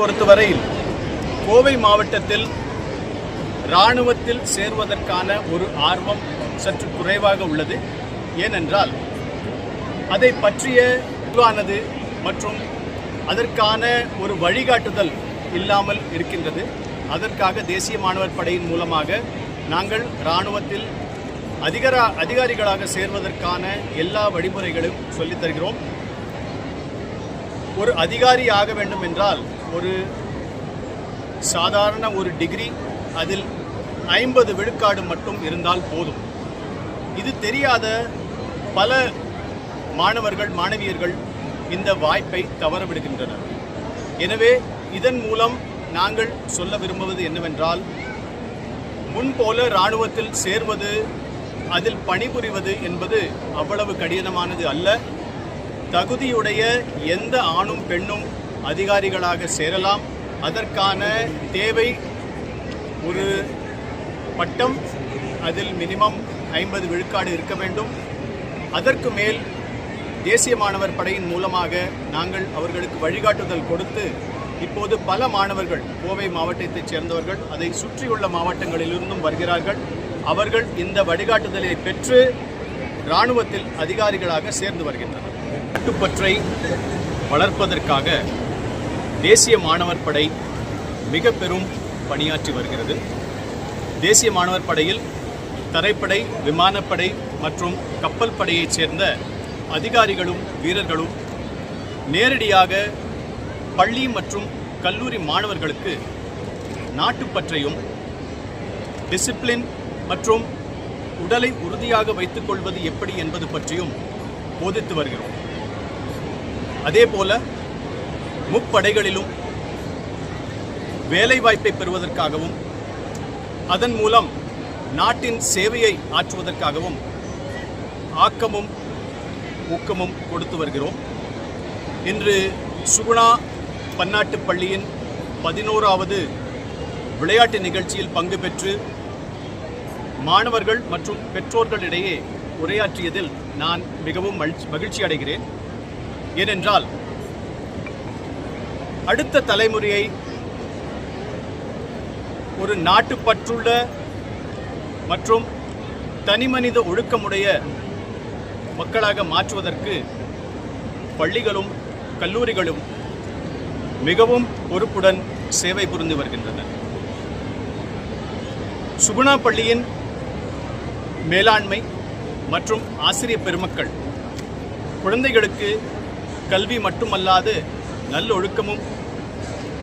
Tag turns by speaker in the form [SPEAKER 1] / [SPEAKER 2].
[SPEAKER 1] பொறுத்தவரையில் கோவை மாவட்டத்தில் இராணுவத்தில் சேர்வதற்கான ஒரு ஆர்வம் சற்று குறைவாக உள்ளது. ஏனென்றால் அதை பற்றிய உருவானது மற்றும் அதற்கான ஒரு வழிகாட்டுதல் இல்லாமல் இருக்கின்றது. அதற்காக தேசிய மாணவர் படையின் மூலமாக நாங்கள் இராணுவத்தில் அதிகார அதிகாரிகளாக சேர்வதற்கான எல்லா வழிமுறைகளும் சொல்லித் தருகிறோம். ஒரு அதிகாரி ஆக வேண்டும் என்றால் ஒரு சாதாரண ஒரு டிகிரி அதில் ஐம்பது விழுக்காடு மட்டும் இருந்தால் போதும். இது தெரியாத பல மாணவர்கள் மாணவியர்கள் இந்த வாய்ப்பை தவறவிடுகின்றனர் எனவே இதன் மூலம் நாங்கள் சொல்ல விரும்புவது என்னவென்றால் முன்போல இராணுவத்தில் சேர்வது அதில் பணிபுரிவது என்பது அவ்வளவு கடினமானது அல்ல. தகுதியுடைய எந்த ஆணும் பெண்ணும் அதிகாரிகளாக சேரலாம். அதற்கான தேவை ஒரு பட்டம் அதில் மினிமம் ஐம்பது விழுக்காடு இருக்க வேண்டும். அதற்கு மேல் தேசிய மாணவர் படையின் மூலமாக நாங்கள் அவர்களுக்கு வழிகாட்டுதல் கொடுத்து இப்போது பல மாணவர்கள் கோவை மாவட்டத்தைச் சேர்ந்தவர்கள் அதை சுற்றியுள்ள மாவட்டங்களிலிருந்தும் வருகிறார்கள். அவர்கள் இந்த வழிகாட்டுதலை பெற்று இராணுவத்தில் அதிகாரிகளாக சேர்ந்து வருகின்றனர். கட்டுப்பற்றை வளர்ப்பதற்காக தேசிய மாணவர் படை மிக பெரும் பணியாற்றி வருகிறது. தேசிய மாணவர் படையில் தரைப்படை விமானப்படை மற்றும் கப்பல் படையைச் சேர்ந்த அதிகாரிகளும் வீரர்களும் நேரடியாக பள்ளி மற்றும் கல்லூரி மாணவர்களுக்கு நாட்டுப்பற்றையும் டிசிப்ளின் மற்றும் உடலை உறுதியாக வைத்துக் கொள்வது எப்படி என்பது பற்றியும் போதித்து வருகிறோம். அதேபோல முப்படைகளிலும் வேலைவாய்ப்பை பெறுவதற்காகவும் அதன் மூலம் நாட்டின் சேவையை ஆற்றுவதற்காகவும் ஆக்கமும் ஊக்கமும் கொடுத்து வருகிறோம். இன்று சுகுணா பன்னாட்டு பள்ளியின் பதினோராவது விளையாட்டு நிகழ்ச்சியில் பங்கு பெற்று மாணவர்கள் மற்றும் பெற்றோர்களிடையே உரையாற்றியதில் நான் மிகவும் மகிழ்ச்சி- அடைகிறேன் ஏனென்றால் அடுத்த தலைமுறையை ஒரு நாட்டுப்பற்றுள்ள மற்றும் தனிமனித ஒழுக்கமுடைய மக்களாக மாற்றுவதற்கு பள்ளிகளும் கல்லூரிகளும் மிகவும் பொறுப்புடன் சேவை புரிந்து வருகின்றன சுகுணா பள்ளியின் மேலாண்மை மற்றும் ஆசிரிய பெருமக்கள் குழந்தைகளுக்கு கல்வி மட்டுமல்லாது நல்லொழுக்கமும்